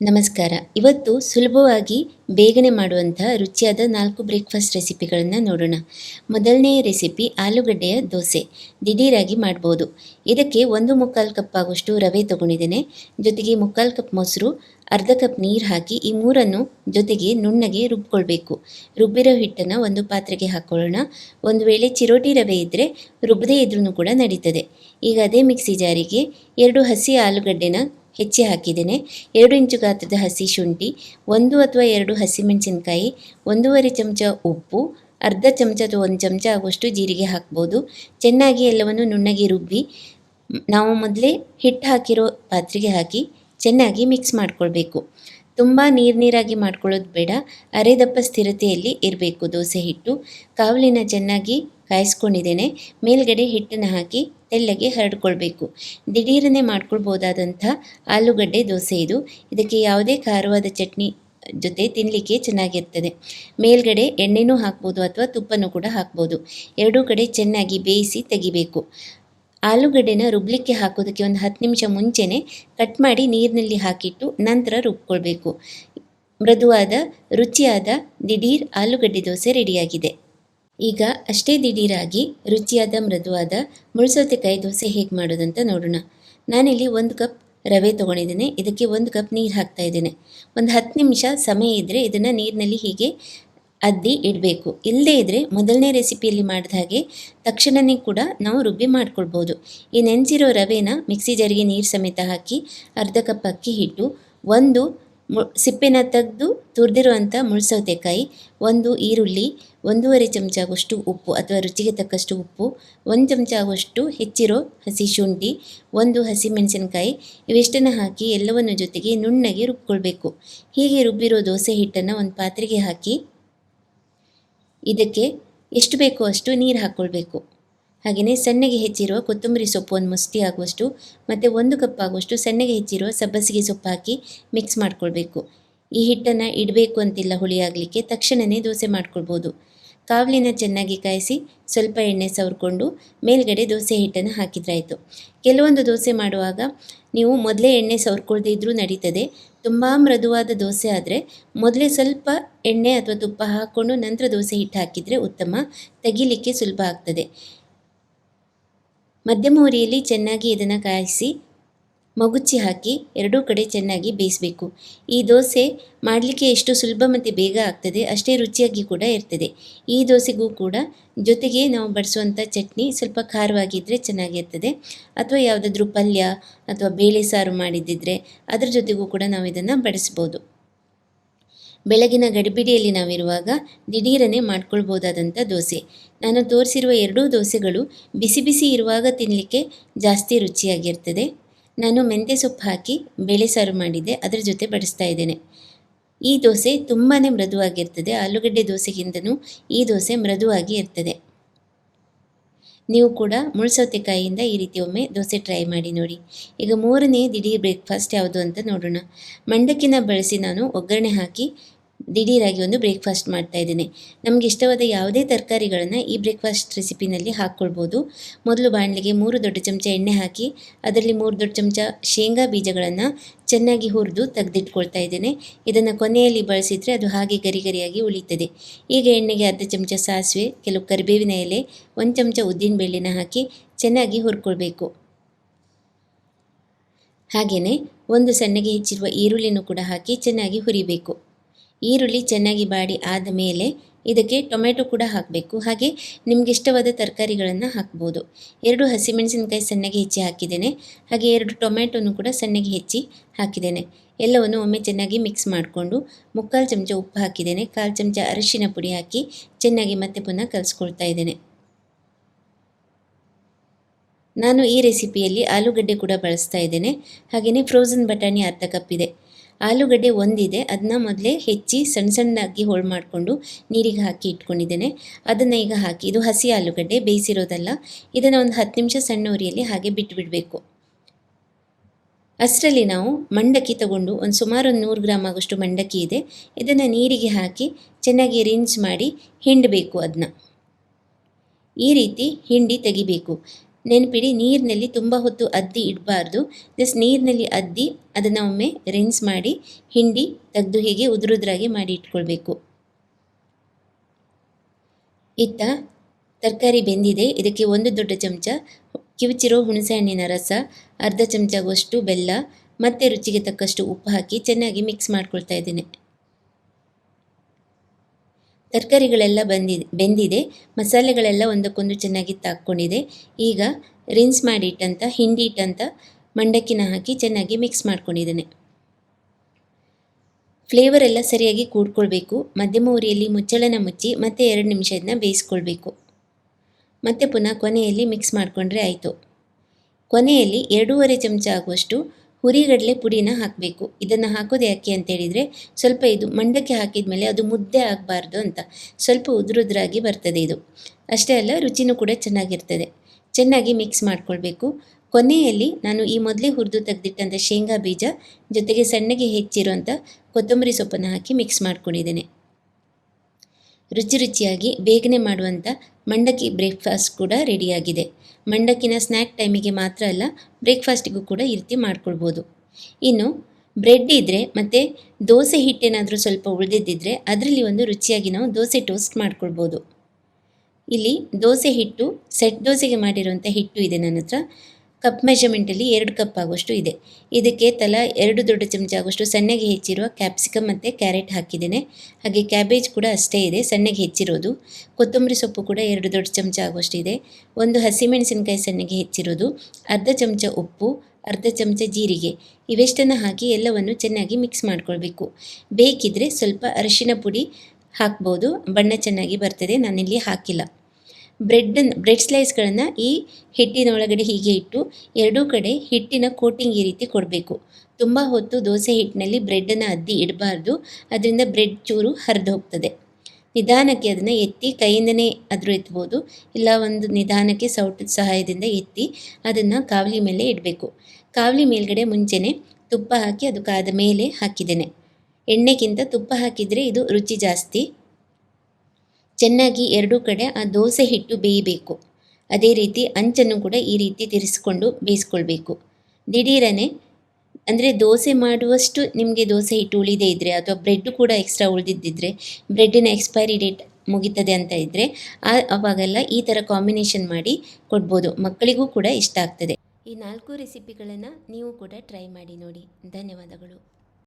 ನಮಸ್ಕಾರ. ಇವತ್ತು ಸುಲಭವಾಗಿ ಬೇಗನೆ ಮಾಡುವಂತಹ ರುಚಿಯಾದ ನಾಲ್ಕು ಬ್ರೇಕ್ಫಾಸ್ಟ್ ರೆಸಿಪಿಗಳನ್ನು ನೋಡೋಣ. ಮೊದಲನೆಯ ರೆಸಿಪಿ ಆಲೂಗಡ್ಡೆಯ ದೋಸೆ. ದಿಢೀರಾಗಿ ಮಾಡ್ಬೋದು. ಇದಕ್ಕೆ ಒಂದು ಮುಕ್ಕಾಲು ಕಪ್ ಆಗುವಷ್ಟು ರವೆ ತೊಗೊಂಡಿದ್ದೇನೆ. ಜೊತೆಗೆ ಮುಕ್ಕಾಲು ಕಪ್ ಮೊಸರು, ಅರ್ಧ ಕಪ್ ನೀರು ಹಾಕಿ ಈ ಮೂರನ್ನು ಜೊತೆಗೆ ನುಣ್ಣಗೆ ರುಬ್ಕೊಳ್ಬೇಕು. ರುಬ್ಬಿರೋ ಹಿಟ್ಟನ್ನು ಒಂದು ಪಾತ್ರೆಗೆ ಹಾಕ್ಕೊಳ್ಳೋಣ ಒಂದು ವೇಳೆ ಚಿರೋಟಿ ರವೆ ಇದ್ದರೆ ರುಬ್ಬದೇ ಇದ್ರೂ ಕೂಡ ನಡೀತದೆ. ಈಗ ಅದೇ ಮಿಕ್ಸಿ ಜಾರಿಗೆ ಎರಡು ಹಸಿ ಆಲೂಗಡ್ಡೆನ ಹೆಚ್ಚಿ ಹಾಕಿದ್ದೇನೆ. ಎರಡು ಇಂಚು ಗಾತ್ರದ ಹಸಿ ಶುಂಠಿ, ಒಂದು ಅಥವಾ ಎರಡು ಹಸಿಮೆಣಸಿನಕಾಯಿ ಒಂದೂವರೆ ಚಮಚ ಉಪ್ಪು, ಅರ್ಧ ಚಮಚ ಅಥವಾ ಒಂದು ಚಮಚ ಆಗುವಷ್ಟು ಜೀರಿಗೆ ಹಾಕ್ಬೋದು. ಚೆನ್ನಾಗಿ ಎಲ್ಲವನ್ನು ನುಣ್ಣಗೆ ರುಬ್ಬಿ, ನಾವು ಮೊದಲೇ ಹಿಟ್ಟು ಹಾಕಿರೋ ಪಾತ್ರೆಗೆ ಹಾಕಿ ಚೆನ್ನಾಗಿ ಮಿಕ್ಸ್ ಮಾಡ್ಕೊಳ್ಬೇಕು. ತುಂಬ ನೀರು ನೀರಾಗಿ ಮಾಡ್ಕೊಳ್ಳೋದು ಬೇಡ. ಅರೆದಪ್ಪ ಸ್ಥಿರತೆಯಲ್ಲಿ ಇರಬೇಕು ದೋಸೆ ಹಿಟ್ಟು. ಕಾವಲಿನ ಚೆನ್ನಾಗಿ ಕಾಯಿಸ್ಕೊಂಡಿದ್ದೇನೆ. ಮೇಲ್ಗಡೆ ಹಿಟ್ಟನ್ನು ಹಾಕಿ ತೆಳ್ಳಗೆ ಹರಡ್ಕೊಳ್ಬೇಕು. ದಿಢೀರನೆ ಮಾಡ್ಕೊಳ್ಬೋದಾದಂಥ ಆಲೂಗಡ್ಡೆ ದೋಸೆ ಇದು. ಇದಕ್ಕೆ ಯಾವುದೇ ಖಾರವಾದ ಚಟ್ನಿ ಜೊತೆ ತಿನ್ನಲಿಕ್ಕೆ ಚೆನ್ನಾಗಿರ್ತದೆ. ಮೇಲ್ಗಡೆ ಎಣ್ಣೆನೂ ಹಾಕ್ಬೋದು ಅಥವಾ ತುಪ್ಪನೂ ಕೂಡ ಹಾಕ್ಬೋದು. ಎರಡೂ ಕಡೆ ಚೆನ್ನಾಗಿ ಬೇಯಿಸಿ ತೆಗಿಬೇಕು. ಆಲೂಗಡ್ಡೆನ ರುಬ್ಲಿಕ್ಕೆ ಹಾಕೋದಕ್ಕೆ ಒಂದು ಹತ್ತು ನಿಮಿಷ ಮುಂಚೆನೇ ಕಟ್ ಮಾಡಿ ನೀರಿನಲ್ಲಿ ಹಾಕಿಟ್ಟು ನಂತರ ರುಬ್ಕೊಳ್ಬೇಕು. ಮೃದುವಾದ, ರುಚಿಯಾದ ದಿಢೀರ್ ಆಲೂಗಡ್ಡೆ ದೋಸೆ ರೆಡಿಯಾಗಿದೆ. ಈಗ ಅಷ್ಟೇ ದಿಢೀರಾಗಿ ರುಚಿಯಾದ, ಮೃದುವಾದ ಮುಳ್ಸೌತೆಕಾಯಿ ದೋಸೆ ಹೇಗೆ ಮಾಡೋದಂತ ನೋಡೋಣ. ನಾನಿಲ್ಲಿ ಒಂದು ಕಪ್ ರವೆ ತೊಗೊಂಡಿದ್ದೇನೆ. ಇದಕ್ಕೆ ಒಂದು ಕಪ್ ನೀರು ಹಾಕ್ತಾ ಇದ್ದೇನೆ. ಒಂದು ಹತ್ತು ನಿಮಿಷ ಸಮಯ ಇದ್ದರೆ ಇದನ್ನು ನೀರಿನಲ್ಲಿ ಹೀಗೆ ಅದ್ದಿ ಇಡಬೇಕು. ಇಲ್ಲದೇ ಇದ್ದರೆ ಮೊದಲನೇ ರೆಸಿಪಿಯಲ್ಲಿ ಮಾಡಿದ ಹಾಗೆ ತಕ್ಷಣವೇ ಕೂಡ ನಾವು ರುಬ್ಬಿ ಮಾಡ್ಕೊಳ್ಬೋದು. ಈ ನೆನೆಸಿರೋ ರವೆನ ಮಿಕ್ಸಿ ಜರಿಗೆ ನೀರು ಸಮೇತ ಹಾಕಿ ಅರ್ಧ ಕಪ್ ಅಕ್ಕಿ ಹಿಟ್ಟು, ಒಂದು ಮು, ಸಿಪ್ಪೆನ ತೆಗೆದು ತುರಿದಿರುವಂಥ ಮುಳ್ಸೌತೆಕಾಯಿ, ಒಂದು ಈರುಳ್ಳಿ, ಒಂದೂವರೆ ಚಮಚ ಆಗುವಷ್ಟು ಉಪ್ಪು ಅಥವಾ ರುಚಿಗೆ ತಕ್ಕಷ್ಟು ಉಪ್ಪು, ಒಂದು ಚಮಚ ಆಗುವಷ್ಟು ಹೆಚ್ಚಿರೋ ಹಸಿ ಶುಂಠಿ, ಒಂದು ಹಸಿ ಮೆಣಸಿನಕಾಯಿ ಇವಿಷ್ಟನ್ನು ಹಾಕಿ ಎಲ್ಲವನ್ನು ಜೊತೆಗೆ ನುಣ್ಣಗೆ ರುಬ್ಕೊಳ್ಬೇಕು. ಹೀಗೆ ರುಬ್ಬಿರೋ ದೋಸೆ ಹಿಟ್ಟನ್ನು ಒಂದು ಪಾತ್ರೆಗೆ ಹಾಕಿ, ಇದಕ್ಕೆ ಎಷ್ಟು ಬೇಕೋ ಅಷ್ಟು ನೀರು ಹಾಕ್ಕೊಳ್ಬೇಕು. ಹಾಗೆಯೇ ಸಣ್ಣಗೆ ಹೆಚ್ಚಿರುವ ಕೊತ್ತಂಬರಿ ಸೊಪ್ಪು ಒಂದು ಮುಷ್ಟಿ ಆಗುವಷ್ಟು ಮತ್ತು ಒಂದು ಕಪ್ ಆಗುವಷ್ಟು ಸಣ್ಣಗೆ ಹೆಚ್ಚಿರುವ ಸಬ್ಬಸಿಗೆ ಸೊಪ್ಪು ಹಾಕಿ ಮಿಕ್ಸ್ ಮಾಡ್ಕೊಳ್ಬೇಕು. ಈ ಹಿಟ್ಟನ್ನು ಇಡಬೇಕು ಅಂತಿಲ್ಲ ಹುಳಿ ಆಗಲಿಕ್ಕೆ ತಕ್ಷಣವೇ ದೋಸೆ ಮಾಡ್ಕೊಳ್ಬೋದು. ಕಾವಲಿನ ಚೆನ್ನಾಗಿ ಕಾಯಿಸಿ ಸ್ವಲ್ಪ ಎಣ್ಣೆ ಸವರ್ಕೊಂಡು ಮೇಲ್ಗಡೆ ದೋಸೆ ಹಿಟ್ಟನ್ನು ಹಾಕಿದ್ರಾಯಿತು. ಕೆಲವೊಂದು ದೋಸೆ ಮಾಡುವಾಗ ನೀವು ಮೊದಲೇ ಎಣ್ಣೆ ಸವರ್ಕೊಳ್ದೇ ಇದ್ದರೂ ನಡೀತದೆ. ತುಂಬ ಮೃದುವಾದ ದೋಸೆ ಆದರೆ ಮೊದಲೇ ಸ್ವಲ್ಪ ಎಣ್ಣೆ ಅಥವಾ ತುಪ್ಪ ಹಾಕ್ಕೊಂಡು ನಂತರ ದೋಸೆ ಹಿಟ್ಟು ಹಾಕಿದರೆ ಉತ್ತಮ. ತೆಗಿಲಿಕ್ಕೆ ಸುಲಭ ಆಗ್ತದೆ. ಮಧ್ಯಮ ಉರಿಯಲ್ಲಿ ಚೆನ್ನಾಗಿ ಇದನ್ನು ಕಾಯಿಸಿ ಮಗುಚಿ ಹಾಕಿ, ಎರಡೂ ಕಡೆ ಚೆನ್ನಾಗಿ ಬೇಯಿಸಬೇಕು. ಈ ದೋಸೆ ಮಾಡಲಿಕ್ಕೆ ಎಷ್ಟು ಸುಲಭ ಮತ್ತು ಬೇಗ ಆಗ್ತದೆ, ಅಷ್ಟೇ ರುಚಿಯಾಗಿ ಕೂಡ ಇರ್ತದೆ. ಈ ದೋಸೆಗೂ ಕೂಡ ಜೊತೆಗೆ ನಾವು ಬಡಿಸುವಂಥ ಚಟ್ನಿ ಸ್ವಲ್ಪ ಖಾರವಾಗಿದ್ದರೆ ಚೆನ್ನಾಗಿರ್ತದೆ. ಅಥವಾ ಯಾವುದಾದ್ರೂ ಪಲ್ಯ ಅಥವಾ ಬೇಳೆ ಸಾರು ಮಾಡಿದ್ದಿದ್ರೆ ಅದರ ಜೊತೆಗೂ ಕೂಡ ನಾವು ಇದನ್ನು ಬಡಿಸ್ಬೋದು. ಬೆಳಗಿನ ಗಡಿಬಿಡಿಯಲ್ಲಿ ನಾವಿರುವಾಗ ದಿಢೀರನೆ ಮಾಡ್ಕೊಳ್ಬೋದಾದಂಥ ದೋಸೆ. ನಾನು ತೋರಿಸಿರುವ ಎರಡೂ ದೋಸೆಗಳು ಬಿಸಿ ಬಿಸಿ ಇರುವಾಗ ತಿನ್ನಲಿಕ್ಕೆ ಜಾಸ್ತಿ ರುಚಿಯಾಗಿರ್ತದೆ. ನಾನು ಮೆಂತ್ಯ ಸೊಪ್ಪು ಹಾಕಿ ಬೇಳೆ ಸಾರು ಮಾಡಿದ್ದೆ, ಅದರ ಜೊತೆ ಬಡಿಸ್ತಾ ಇದ್ದೇನೆ. ಈ ದೋಸೆ ತುಂಬಾ ಮೃದುವಾಗಿರ್ತದೆ. ಆಲೂಗಡ್ಡೆ ದೋಸೆಗಿಂತನೂ ಈ ದೋಸೆ ಮೃದುವಾಗಿ ಇರ್ತದೆ. ನೀವು ಕೂಡ ಮುಳ್ಸೌತೆಕಾಯಿಯಿಂದ ಈ ರೀತಿ ಒಮ್ಮೆ ದೋಸೆ ಟ್ರೈ ಮಾಡಿ ನೋಡಿ. ಈಗ ಮೂರನೇ ದಿಢೀರ್ ಬ್ರೇಕ್ಫಾಸ್ಟ್ ಯಾವುದು ಅಂತ ನೋಡೋಣ. ಮಂಡಕ್ಕಿನ ಬಳಸಿ ನಾನು ಒಗ್ಗರಣೆ ಹಾಕಿ ದಿಢೀರಾಗಿ ಒಂದು ಬ್ರೇಕ್ಫಾಸ್ಟ್ ಮಾಡ್ತಾ ಇದ್ದೇನೆ. ನಮಗೆ ಇಷ್ಟವಾದ ಯಾವುದೇ ತರಕಾರಿಗಳನ್ನು ಈ ಬ್ರೇಕ್ಫಾಸ್ಟ್ ರೆಸಿಪಿನಲ್ಲಿ ಹಾಕ್ಕೊಳ್ಬೋದು. ಮೊದಲು ಬಾಣಲಿಗೆ ಮೂರು ದೊಡ್ಡ ಚಮಚ ಎಣ್ಣೆ ಹಾಕಿ, ಅದರಲ್ಲಿ ಮೂರು ದೊಡ್ಡ ಚಮಚ ಶೇಂಗಾ ಬೀಜಗಳನ್ನು ಚೆನ್ನಾಗಿ ಹುರಿದು ತೆಗೆದಿಟ್ಕೊಳ್ತಾ ಇದ್ದೇನೆ. ಇದನ್ನು ಕೊನೆಯಲ್ಲಿ ಬಳಸಿದರೆ ಅದು ಹಾಗೆ ಗರಿ ಗರಿಯಾಗಿ ಉಳಿತದೆ. ಈಗ ಎಣ್ಣೆಗೆ ಅರ್ಧ ಚಮಚ ಸಾಸಿವೆ, ಕೆಲವು ಕರಿಬೇವಿನ ಎಲೆ, ಒಂದು ಚಮಚ ಉದ್ದಿನಬೇಳೆನ ಹಾಕಿ ಚೆನ್ನಾಗಿ ಹುರ್ಕೊಳ್ಬೇಕು. ಹಾಗೆಯೇ ಒಂದು ಸಣ್ಣಗೆ ಹೆಚ್ಚಿರುವ ಈರುಳ್ಳಿನೂ ಕೂಡ ಹಾಕಿ ಚೆನ್ನಾಗಿ ಹುರಿಬೇಕು. ಈರುಳ್ಳಿ ಚೆನ್ನಾಗಿ ಬಾಡಿ ಆದ ಮೇಲೆ ಇದಕ್ಕೆ ಟೊಮೆಟೊ ಕೂಡ ಹಾಕಬೇಕು. ಹಾಗೆ ನಿಮ್ಗೆ ಇಷ್ಟವಾದ ತರಕಾರಿಗಳನ್ನು ಹಾಕ್ಬೋದು. ಎರಡು ಹಸಿಮೆಣಸಿನಕಾಯಿ ಸಣ್ಣಗೆ ಹೆಚ್ಚಿ ಹಾಕಿದ್ದೇನೆ. ಹಾಗೆ ಎರಡು ಟೊಮೆಟೊನು ಕೂಡ ಸಣ್ಣಗೆ ಹೆಚ್ಚಿ ಹಾಕಿದ್ದೇನೆ. ಎಲ್ಲವನ್ನು ಒಮ್ಮೆ ಚೆನ್ನಾಗಿ ಮಿಕ್ಸ್ ಮಾಡಿಕೊಂಡು ಮುಕ್ಕಾಲು ಚಮಚ ಉಪ್ಪು ಹಾಕಿದ್ದೇನೆ. ಕಾಲು ಚಮಚ ಅರಿಶಿನ ಪುಡಿ ಹಾಕಿ ಚೆನ್ನಾಗಿ ಮತ್ತೆ ಪುನಃ ಕಲಿಸ್ಕೊಳ್ತಾ ಇದ್ದೇನೆ. ನಾನು ಈ ರೆಸಿಪಿಯಲ್ಲಿ ಆಲೂಗಡ್ಡೆ ಕೂಡ ಬಳಸ್ತಾ ಇದ್ದೇನೆ. ಹಾಗೆಯೇ ಫ್ರೋಝನ್ ಬಟಾಣಿ ಅರ್ಧ ಕಪ್ ಇದೆ. ಆಲೂಗಡ್ಡೆ ಒಂದಿದೆ ಅದನ್ನ ಮೊದಲೇ ಹೆಚ್ಚಿ ಸಣ್ಣ ಸಣ್ಣದಾಗಿ ಹೋಳು ಮಾಡಿಕೊಂಡು ನೀರಿಗೆ ಹಾಕಿ ಇಟ್ಕೊಂಡಿದ್ದೇನೆ. ಅದನ್ನು ಈಗ ಹಾಕಿ, ಇದು ಹಸಿ ಆಲೂಗಡ್ಡೆ, ಬೇಯಿಸಿರೋದಲ್ಲ, ಇದನ್ನು ಒಂದು ಹತ್ತು ನಿಮಿಷ ಸಣ್ಣ ಉರಿಯಲ್ಲಿ ಹಾಗೆ ಬಿಟ್ಟುಬಿಡಬೇಕು ಅಷ್ಟರಲ್ಲಿ ನಾವು ಮಂಡಕ್ಕಿ ತಗೊಂಡು ಒಂದು ಸುಮಾರು ಒಂದು ನೂರು ಗ್ರಾಮ್ ಆಗೋಷ್ಟು ಮಂಡಕ್ಕಿ ಇದೆ, ಇದನ್ನು ನೀರಿಗೆ ಹಾಕಿ ಚೆನ್ನಾಗಿ ರಿಂಚ್ ಮಾಡಿ ಹಿಂಡಬೇಕು ಅದನ್ನ ಈ ರೀತಿ ಹಿಂಡಿ ತೆಗಿಬೇಕು. ನೆನಪಿಡಿ, ನೀರಿನಲ್ಲಿ ತುಂಬ ಹೊತ್ತು ಅದ್ದಿ ಇಡಬಾರ್ದು. ಜಸ್ಟ್ ನೀರಿನಲ್ಲಿ ಅದ್ದಿ ಅದನ್ನು ಒಮ್ಮೆ ರಿನ್ಸ್ ಮಾಡಿ, ಹಿಂಡಿ ತೆಗೆದು ಹೀಗೆ ಉದುರುದ್ರಾಗಿ ಮಾಡಿ ಇಟ್ಕೊಳ್ಬೇಕು. ಇತ್ತ ತರಕಾರಿ ಬೆಂದಿದೆ. ಇದಕ್ಕೆ ಒಂದು ದೊಡ್ಡ ಚಮಚ ಕಿವುಚಿರೋ ಹುಣಸೆಹಣ್ಣಿನ ರಸ, ಅರ್ಧ ಚಮಚಗುವಷ್ಟು ಬೆಲ್ಲ, ಮತ್ತು ರುಚಿಗೆ ತಕ್ಕಷ್ಟು ಉಪ್ಪು ಹಾಕಿ ಚೆನ್ನಾಗಿ ಮಿಕ್ಸ್ ಮಾಡ್ಕೊಳ್ತಾ ಇದ್ದೇನೆ. ತರಕಾರಿಗಳೆಲ್ಲ ಬಂದಿದೆ ಬೆಂದಿದೆ. ಮಸಾಲೆಗಳೆಲ್ಲ ಒಂದಕ್ಕೊಂದು ಚೆನ್ನಾಗಿ ತಾಕ್ಕೊಂಡಿದೆ. ಈಗ ರಿನ್ಸ್ ಮಾಡಿ ಇಟ್ಟಂಥ ಹಿಂಡಿ ಇಟ್ಟಂಥ ಮಂಡಕ್ಕಿನ ಹಾಕಿ ಚೆನ್ನಾಗಿ ಮಿಕ್ಸ್ ಮಾಡ್ಕೊಂಡಿದ್ದೇನೆ. ಫ್ಲೇವರ್ ಎಲ್ಲ ಸರಿಯಾಗಿ ಕೂಡ್ಕೊಳ್ಬೇಕು. ಮಧ್ಯಮ ಉರಿಯಲ್ಲಿ ಮುಚ್ಚಳನ ಮುಚ್ಚಿ ಮತ್ತೆ ಎರಡು ನಿಮಿಷ ಇದನ್ನ ಬೇಯಿಸ್ಕೊಳ್ಬೇಕು. ಮತ್ತೆ ಪುನಃ ಕೊನೆಯಲ್ಲಿ ಮಿಕ್ಸ್ ಮಾಡಿಕೊಂಡ್ರೆ ಆಯಿತು. ಕೊನೆಯಲ್ಲಿ ಎರಡೂವರೆ ಚಮಚ ಆಗುವಷ್ಟು ಹುರಿಗಡಲೆ ಪುಡಿನ ಹಾಕಬೇಕು. ಇದನ್ನು ಹಾಕೋದು ಯಾಕೆ ಅಂತೇಳಿದರೆ ಸ್ವಲ್ಪ ಇದು ಮಂಡಕ್ಕೆ ಹಾಕಿದ ಮೇಲೆ ಅದು ಮುದ್ದೆ ಆಗಬಾರ್ದು ಅಂತ. ಸ್ವಲ್ಪ ಉದುರುದ್ರಾಗಿ ಬರ್ತದೆ ಇದು. ಅಷ್ಟೇ ಅಲ್ಲ ರುಚಿನೂ ಕೂಡ ಚೆನ್ನಾಗಿರ್ತದೆ. ಚೆನ್ನಾಗಿ ಮಿಕ್ಸ್ ಮಾಡ್ಕೊಳ್ಬೇಕು. ಕೊನೆಯಲ್ಲಿ ನಾನು ಈ ಮೊದಲೇ ಹುರಿದು ತೆಗೆದಿಟ್ಟಂಥ ಶೇಂಗಾ ಬೀಜ ಜೊತೆಗೆ ಸಣ್ಣಗೆ ಹೆಚ್ಚಿರುವಂಥ ಕೊತ್ತಂಬರಿ ಸೊಪ್ಪನ್ನು ಹಾಕಿ ಮಿಕ್ಸ್ ಮಾಡ್ಕೊಂಡಿದ್ದೇನೆ. ರುಚಿ ರುಚಿಯಾಗಿ ಬೇಗನೆ ಮಾಡುವಂಥ ಮಂಡಕ್ಕಿ ಬ್ರೇಕ್ಫಾಸ್ಟ್ ಕೂಡ ರೆಡಿಯಾಗಿದೆ ಮಂಡಕ್ಕಿನ ಸ್ನ್ಯಾಕ್ ಟೈಮಿಗೆ ಮಾತ್ರ ಅಲ್ಲ ಬ್ರೇಕ್ಫಾಸ್ಟಿಗೂ ಕೂಡ ಈ ರೀತಿ ಮಾಡ್ಕೊಳ್ಬೋದು. ಇನ್ನು ಬ್ರೆಡ್ ಇದ್ದರೆ ಮತ್ತು ದೋಸೆ ಹಿಟ್ಟೇನಾದರೂ ಸ್ವಲ್ಪ ಉಳಿದಿದ್ದಿದ್ರೆ ಅದರಲ್ಲಿ ಒಂದು ರುಚಿಯಾಗಿ ನಾವು ದೋಸೆ ಟೋಸ್ಟ್ ಮಾಡ್ಕೊಳ್ಬೋದು. ಇಲ್ಲಿ ದೋಸೆ ಹಿಟ್ಟು ಸೆಟ್ ದೋಸೆಗೆ ಮಾಡಿರುವಂಥ ಹಿಟ್ಟು ಇದೆ ನನ್ನ ಹತ್ರ ಕಪ್ ಮೆಷರ್ಮೆಂಟಲ್ಲಿ ಎರಡು ಕಪ್ ಆಗುವಷ್ಟು ಇದೆ. ಇದಕ್ಕೆ ತಲಾ ಎರಡು ದೊಡ್ಡ ಚಮಚ ಆಗುವಷ್ಟು ಸಣ್ಣಗೆ ಹೆಚ್ಚಿರುವ ಕ್ಯಾಪ್ಸಿಕಮ್ ಮತ್ತು ಕ್ಯಾರೆಟ್ ಹಾಕಿದ್ದೇನೆ. ಹಾಗೆ ಕ್ಯಾಬೇಜ್ ಕೂಡ ಅಷ್ಟೇ ಇದೆ, ಸಣ್ಣಗೆ ಹೆಚ್ಚಿರೋದು. ಕೊತ್ತಂಬರಿ ಸೊಪ್ಪು ಕೂಡ ಎರಡು ದೊಡ್ಡ ಚಮಚ ಆಗುವಷ್ಟು ಇದೆ. ಒಂದು ಹಸಿಮೆಣಸಿನಕಾಯಿ ಸಣ್ಣಗೆ ಹೆಚ್ಚಿರೋದು, ಅರ್ಧ ಚಮಚ ಉಪ್ಪು, ಅರ್ಧ ಚಮಚ ಜೀರಿಗೆ. ಇವೆಷ್ಟನ್ನು ಹಾಕಿ ಎಲ್ಲವನ್ನು ಚೆನ್ನಾಗಿ ಮಿಕ್ಸ್ ಮಾಡ್ಕೊಳ್ಬೇಕು. ಬೇಕಿದ್ದರೆ ಸ್ವಲ್ಪ ಅರಿಶಿನ ಪುಡಿ ಹಾಕ್ಬೋದು. ಬಣ್ಣ ಚೆನ್ನಾಗಿ ಬರ್ತದೆ, ನಾನಿಲ್ಲಿ ಹಾಕಿಲ್ಲ. ಬ್ರೆಡ್ಡನ್ನು ಬ್ರೆಡ್ ಸ್ಲೈಸ್ಗಳನ್ನು ಈ ಹಿಟ್ಟಿನ ಒಳಗಡೆ ಹೀಗೆ ಇಟ್ಟು ಎರಡೂ ಕಡೆ ಹಿಟ್ಟಿನ ಕೋಟಿಂಗ್ ಈ ರೀತಿ ಕೊಡಬೇಕು. ತುಂಬ ಹೊತ್ತು ದೋಸೆ ಹಿಟ್ಟಿನಲ್ಲಿ ಬ್ರೆಡ್ಡನ್ನು ಅದ್ದಿ ಇಡಬಾರ್ದು. ಅದರಿಂದ ಬ್ರೆಡ್ ಚೂರು ಹರಿದು ಹೋಗ್ತದೆ. ನಿಧಾನಕ್ಕೆ ಅದನ್ನು ಎತ್ತಿ ಕೈಯಿಂದನೇ ಆದರೂ ಎತ್ಬೋದು. ಇಲ್ಲ ಒಂದು ನಿಧಾನಕ್ಕೆ ಸೌಟದ ಸಹಾಯದಿಂದ ಎತ್ತಿ ಅದನ್ನು ಕಾವಲಿ ಮೇಲೆ ಇಡಬೇಕು. ಕಾವಲಿ ಮೇಲ್ಗಡೆ ಮುಂಚೆನೆ ತುಪ್ಪ ಹಾಕಿ ಅದು ಕಾದ ಮೇಲೆ ಹಾಕಿದ್ದೇನೆ. ಎಣ್ಣೆಗಿಂತ ತುಪ್ಪ ಹಾಕಿದರೆ ಇದು ರುಚಿ ಜಾಸ್ತಿ. ಚೆನ್ನಾಗಿ ಎರಡೂ ಕಡೆ ಆ ದೋಸೆ ಹಿಟ್ಟು ಬೇಯಬೇಕು. ಅದೇ ರೀತಿ ಅಂಚನ್ನು ಕೂಡ ಈ ರೀತಿ ತಿರ್ಸ್ಕೊಂಡು ಬೇಯಿಸ್ಕೊಳ್ಬೇಕು. ದಿಢೀರನೆ, ಅಂದರೆ ದೋಸೆ ಮಾಡುವಷ್ಟು ನಿಮಗೆ ದೋಸೆ ಹಿಟ್ಟು ಉಳಿದೇ ಇದ್ದರೆ ಅಥವಾ ಬ್ರೆಡ್ ಕೂಡ ಎಕ್ಸ್ಟ್ರಾ ಉಳಿದಿದ್ದಿದ್ರೆ ಬ್ರೆಡ್ಡಿನ ಎಕ್ಸ್ಪೈರಿ ಡೇಟ್ ಮುಗೀತದೆ ಅಂತ ಇದ್ದರೆ ಆ ಅವಾಗೆಲ್ಲ ಈ ಥರ ಕಾಂಬಿನೇಷನ್ ಮಾಡಿ ಕೊಡ್ಬೋದು. ಮಕ್ಕಳಿಗೂ ಕೂಡ ಇಷ್ಟ ಆಗ್ತದೆ. ಈ ನಾಲ್ಕು ರೆಸಿಪಿಗಳನ್ನು ನೀವು ಕೂಡ ಟ್ರೈ ಮಾಡಿ ನೋಡಿ. ಧನ್ಯವಾದಗಳು.